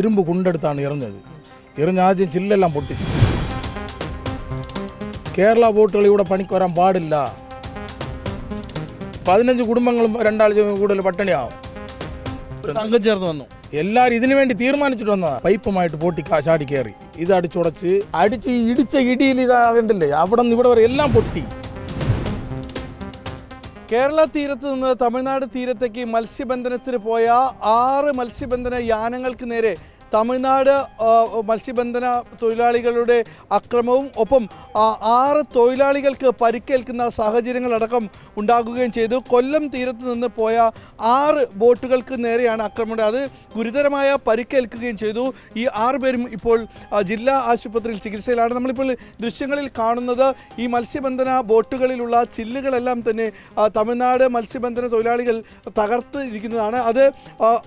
ഇരുമ്പ് കുണ്ടെടുത്താണ് എറിഞ്ഞത്. എറിഞ്ഞ ആദ്യം ചില്ലെല്ലാം പൊട്ടിച്ചു. കേരള ബോട്ടുകൾ ഇവിടെ പണിക്ക് വരാൻ പാടില്ല. പതിനഞ്ച് കുടുംബങ്ങളും രണ്ടാഴ്ച കൂടുതൽ പട്ടിണിയാവും. സംഘം ചേർന്ന് വന്നു. എല്ലാവരും ഇതിനു വേണ്ടി തീരുമാനിച്ചിട്ട് വന്നതാ. പൈപ്പുമായിട്ട് പോട്ടി കാശാടി കയറി ഇത് അടിച്ചുടച്ച് അടിച്ച് ഇടിച്ച ഇടിയിൽ ഇതാകണ്ടില്ലേ അവിടെ നിന്ന് ഇവിടെ വരെ എല്ലാം പൊട്ടി. കേരള തീരത്ത് നിന്ന് തമിഴ്നാട് തീരത്തേക്ക് മത്സ്യബന്ധനത്തിന് പോയ ആറ് മത്സ്യബന്ധന യാനങ്ങൾക്ക് നേരെ തമിഴ്നാട് മത്സ്യബന്ധന തൊഴിലാളികളുടെ അക്രമവും ഒപ്പം ആറ് തൊഴിലാളികൾക്ക് പരിക്കേൽക്കുന്ന സാഹചര്യങ്ങളടക്കം ഉണ്ടാകുകയും ചെയ്തു. കൊല്ലം തീരത്ത് നിന്ന് പോയ ആറ് ബോട്ടുകൾക്ക് നേരെയാണ് ആക്രമണം അത് ഗുരുതരമായ പരിക്കേൽക്കുകയും ചെയ്തു. ഈ ആറ് പേരും ഇപ്പോൾ ജില്ലാ ആശുപത്രിയിൽ ചികിത്സയിലാണ്. നമ്മളിപ്പോൾ ദൃശ്യങ്ങളിൽ കാണുന്നത് ഈ മത്സ്യബന്ധന ബോട്ടുകളിലുള്ള ചില്ലുകളെല്ലാം തന്നെ തമിഴ്നാട് മത്സ്യബന്ധന തൊഴിലാളികൾ തകർത്തിരിക്കുന്നതാണ്. അത്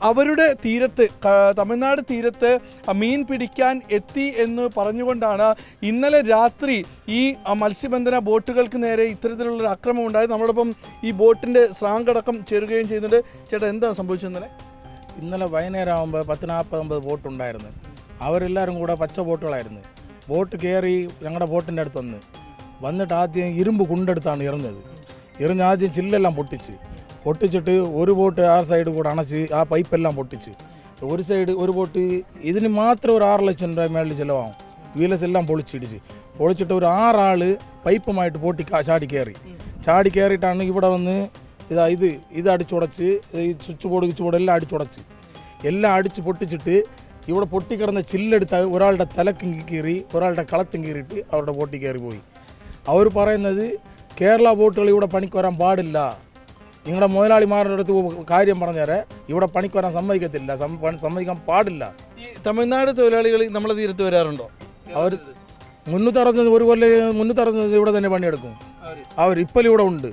അവരുടെ തീരത്ത് തമിഴ്നാട് തീരത്ത് മീൻ പിടിക്കാൻ എത്തി എന്ന് പറഞ്ഞുകൊണ്ടാണ് ഇന്നലെ രാത്രി ഈ മത്സ്യബന്ധന ബോട്ടുകൾക്ക് നേരെ ഇത്തരത്തിലുള്ളൊരു അക്രമം ഉണ്ടായത്. നമ്മളോടൊപ്പം ഈ ബോട്ടിന്റെ സ്രാങ്കടക്കം ചേരുകയും ചെയ്യുന്നുണ്ട്. ചേട്ടാ എന്താ സംഭവിച്ചത് ഇന്നലെ? ഇന്നലെ വൈകുന്നേരം ആകുമ്പോൾ പത്ത് നാൽപ്പത് ബോട്ട് ഉണ്ടായിരുന്നു. അവരെല്ലാവരും കൂടെ പച്ച ബോട്ടുകളായിരുന്നു. ബോട്ട് കയറി ഞങ്ങളുടെ ബോട്ടിന്റെ അടുത്ത് വന്ന്. വന്നിട്ട് ആദ്യം ഇരുമ്പ് കുണ്ടെടുത്താണ് ഇറങ്ങിയത് എറിഞ്ഞ് ആദ്യം ചില്ലെല്ലാം പൊട്ടിച്ച്. പൊട്ടിച്ചിട്ട് ഒരു ബോട്ട് ആ സൈഡ് കൂടെ അണച്ച് ആ പൈപ്പെല്ലാം പൊട്ടിച്ച്. ഒരു സൈഡ് ഒരു ബോട്ട് ഇതിന് മാത്രം ഒരു ആറ് ലക്ഷം രൂപ മേളിൽ ചിലവാകും. വീലസ് എല്ലാം പൊളിച്ചിടിച്ച്. പൊളിച്ചിട്ട് ഒരു ആറാൾ പൈപ്പുമായിട്ട് പൊട്ടി ചാടി കയറി. ചാടി കയറിയിട്ടാണ് ഇവിടെ വന്ന് ഇതാ ഇത് ഇത് അടിച്ചുടച്ച് ഈ സ്വിച്ച് ബോർഡ് സ്വിച്ച് ബോർഡ് എല്ലാം അടിച്ചുടച്ച്. എല്ലാം അടിച്ച് പൊട്ടിച്ചിട്ട് ഇവിടെ പൊട്ടിക്കിടന്ന ചില്ലെടുത്ത് ഒരാളുടെ തലക്കും കീറി ഒരാളുടെ കളത്തും കീറിയിട്ട് അവരുടെ ബോട്ടിൽ കയറി പോയി അവർ പറയുന്നത് കേരള ബോട്ടുകൾ ഇവിടെ പണിക്ക് വരാൻ പാടില്ല. നിങ്ങളുടെ മുതലാളിമാരുടെ അടുത്ത് കാര്യം പറഞ്ഞേരെ. ഇവിടെ പണിക്ക് വരാൻ സമ്മതിക്കത്തില്ല. സമ്മതിക്കാൻ പാടില്ല. ഈ തമിഴ്നാട് തൊഴിലാളികൾ നമ്മളെ തീരത്ത് വരാറുണ്ടോ? അവർ മുന്നൂറ്ററുപത്തഞ്ച് ഒരു കൊല്ലം മുന്നൂറ്ററുപത്തഞ്ച് ഇവിടെ തന്നെ പണിയെടുക്കും. അവർ ഇപ്പോൾ ഇവിടെ ഉണ്ട്.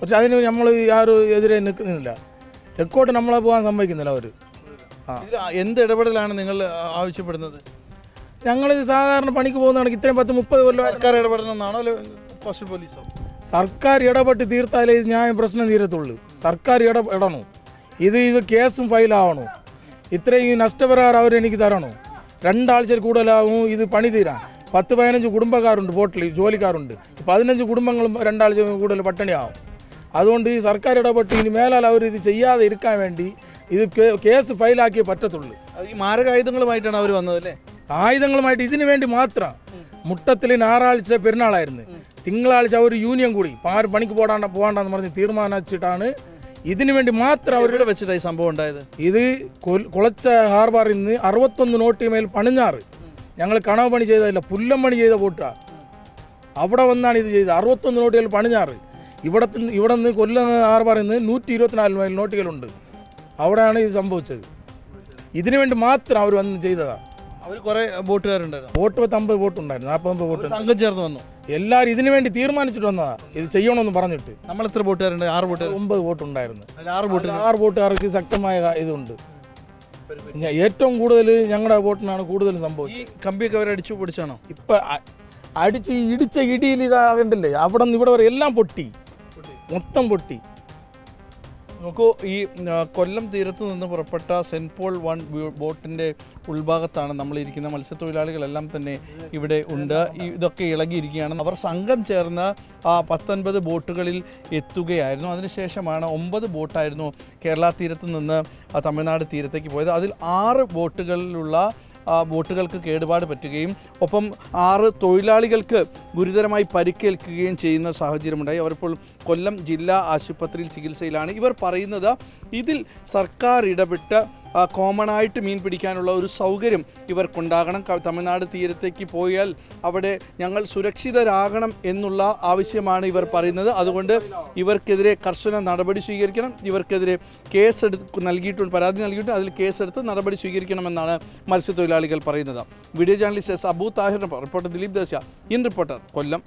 പക്ഷെ അതിന് നമ്മൾ ആരും എതിരെ നിൽക്കുന്നില്ല തെക്കോട്ട് നമ്മളെ പോകാൻ സമ്മതിക്കുന്നില്ല അവർ എന്ത് ഇടപെടലാണ് നിങ്ങൾ ആവശ്യപ്പെടുന്നത്? ഞങ്ങൾ സാധാരണ പണിക്ക് പോകുന്നതാണെങ്കിൽ ഇത്രയും പത്ത് മുപ്പത് കൊല്ലം ആൾക്കാർ ഇടപെടണമെന്നാണോ അല്ലെ കോസ്റ്റൽ പോലീസോ? സർക്കാർ ഇടപെട്ട് തീർത്താലേ ന്യായം പ്രശ്നം തീരത്തുള്ളൂ. സർക്കാർ ഇട ഇടണോ? ഇത് ഇത് കേസും ഫയലാവണോ? ഇത്രയും നഷ്ടപരിഹാരം അവരെനിക്ക് തരണോ? രണ്ടാഴ്ചയിൽ കൂടുതലാവും ഇത് പണി തീരാൻ. പത്ത് പതിനഞ്ച് കുടുംബക്കാരുണ്ട് ബോട്ടിൽ ജോലിക്കാരുണ്ട്. പതിനഞ്ച് കുടുംബങ്ങളും രണ്ടാഴ്ച കൂടുതൽ പട്ടിണിയാവും. അതുകൊണ്ട് ഈ സർക്കാർ ഇടപെട്ട് ഇനി മേലാൽ അവർ ഇത് ചെയ്യാതെ ഇരിക്കാൻ വേണ്ടി ഇത് കേസ് ഫയലാക്കിയേ പറ്റത്തുള്ളൂ. ഈ മാരകായുധങ്ങളുമായിട്ടാണ് അവർ വന്നത് അല്ലേ? ആയുധങ്ങളുമായിട്ട് ഇതിനു വേണ്ടി മാത്രം. മുട്ടത്തിൽ ഞായറാഴ്ച പെരുന്നാളായിരുന്നു. തിങ്കളാഴ്ച അവർ യൂണിയൻ കൂടി ആരും പണിക്ക് പോടാണ്ട പോകാണ്ടെന്ന് പറഞ്ഞ് തീരുമാനിച്ചിട്ടാണ് ഇതിനു വേണ്ടി മാത്രം അവർ അവരുടെ വെച്ചിട്ട് ഈ സംഭവം ഉണ്ടായത്? ഇത് കുളച്ച ഹാർബറിൽ നിന്ന് അറുപത്തൊന്ന് നോട്ടി മേൽ പണിഞ്ഞാറ്. ഞങ്ങൾ കണവ് പണി ചെയ്തതല്ല പുല്ലം പണി ചെയ്ത ബോട്ടാണ് അവിടെ വന്നാണ് ഇത് ചെയ്തത് അറുപത്തൊന്ന് നോട്ടുകൾ പണിഞ്ഞാറ്. ഇവിടെ ഇവിടെ നിന്ന് കൊല്ലം ഹാർബറിൽ നിന്ന് നൂറ്റി ഇരുപത്തിനാല് മൈൽ നോട്ടുകളുണ്ട്. അവിടെയാണ് ഇത് സംഭവിച്ചത്. ഇതിനു വേണ്ടി മാത്രം അവർ വന്ന് ചെയ്തതാണ് അവർ കുറെ വോട്ട് പത്തമ്പത് വോട്ട് ഉണ്ടായിരുന്നു നാൽപ്പത്തൊമ്പത് വോട്ട് സംഘം ചേർന്ന് വന്നു. എല്ലാവരും ഇതിനു വേണ്ടി തീരുമാനിച്ചിട്ട് വന്നതാ. ഇത് ചെയ്യണമെന്ന് പറഞ്ഞിട്ട്. നമ്മൾ എത്ര ബോട്ടുകാരുണ്ട്? ആറ് ബോട്ടുകാർ ഒമ്പത് വോട്ട് ഉണ്ടായിരുന്നു. ആറ് ബോട്ട് ആറ് വോട്ടുകാർക്ക് ശക്തമായ ഇതുണ്ട്. ഏറ്റവും കൂടുതൽ ഞങ്ങളുടെ വോട്ടിനാണ് കൂടുതൽ സംഭവിച്ചത് ഈ കമ്പിയൊക്കെ അവർ അടിച്ചു പൊടിച്ചാണോ? ഇപ്പൊ അടിച്ച് ഇടിച്ച ഇടിയിൽ ഇതാകണ്ടല്ലേ അവിടെ നിന്ന് ഇവിടെ വരെ എല്ലാം പൊട്ടി. മൊത്തം പൊട്ടി. നോക്കൂ ഈ കൊല്ലം തീരത്ത് നിന്ന് പുറപ്പെട്ട സെന്റ് പോൾ വൺ ബോട്ടിന്റെ ഉൾഭാഗത്താണ് നമ്മളിരിക്കുന്ന മത്സ്യത്തൊഴിലാളികളെല്ലാം തന്നെ ഇവിടെ ഉണ്ട്. ഇതൊക്കെ ഇളകിയിരിക്കുകയാണ്. അവർ സംഘം ചേർന്ന് ആ പത്തൊൻപത് ബോട്ടുകളിൽ എത്തുകയായിരുന്നു. അതിനുശേഷമാണ് ഒമ്പത് ബോട്ടായിരുന്നു കേരള തീരത്ത് നിന്ന് തമിഴ്നാട് തീരത്തേക്ക് പോയത്. അതിൽ ആറ് ബോട്ടുകളിലുള്ള ബോട്ടുകൾക്ക് കേടുപാട് പറ്റുകയും ഒപ്പം ആറ് തൊഴിലാളികൾക്ക് ഗുരുതരമായി പരിക്കേൽക്കുകയും ചെയ്യുന്ന സാഹചര്യമുണ്ടായി. അവരിപ്പോൾ കൊല്ലം ജില്ലാ ആശുപത്രിയിൽ ചികിത്സയിലാണ്. ഇവർ പറയുന്നത് ഇതിൽ സർക്കാർ ഇടപെട്ട് കോമൺ ആയിട്ട് മീൻ പിടിക്കാനുള്ള ഒരു സൗകര്യം ഇവർക്കുണ്ടാകണം. തമിഴ്നാട് തീരത്തേക്ക് പോയാൽ അവിടെ ഞങ്ങൾ സുരക്ഷിതരാകണം എന്നുള്ള ആവശ്യമാണ് ഇവർ പറയുന്നത്. അതുകൊണ്ട് ഇവർക്കെതിരെ കർശന നടപടി സ്വീകരിക്കണം. ഇവർക്കെതിരെ കേസെടുത്ത് നൽകിയിട്ടുണ്ട് പരാതി നൽകിയിട്ട് അതിൽ കേസെടുത്ത് നടപടി സ്വീകരിക്കണമെന്നാണ് മത്സ്യത്തൊഴിലാളികൾ പറയുന്നത്. Video journalist S. അബു താഹിറിനൊപ്പം റിപ്പോർട്ടർ ദിലീപ് ദേശ. In reporter Kollam.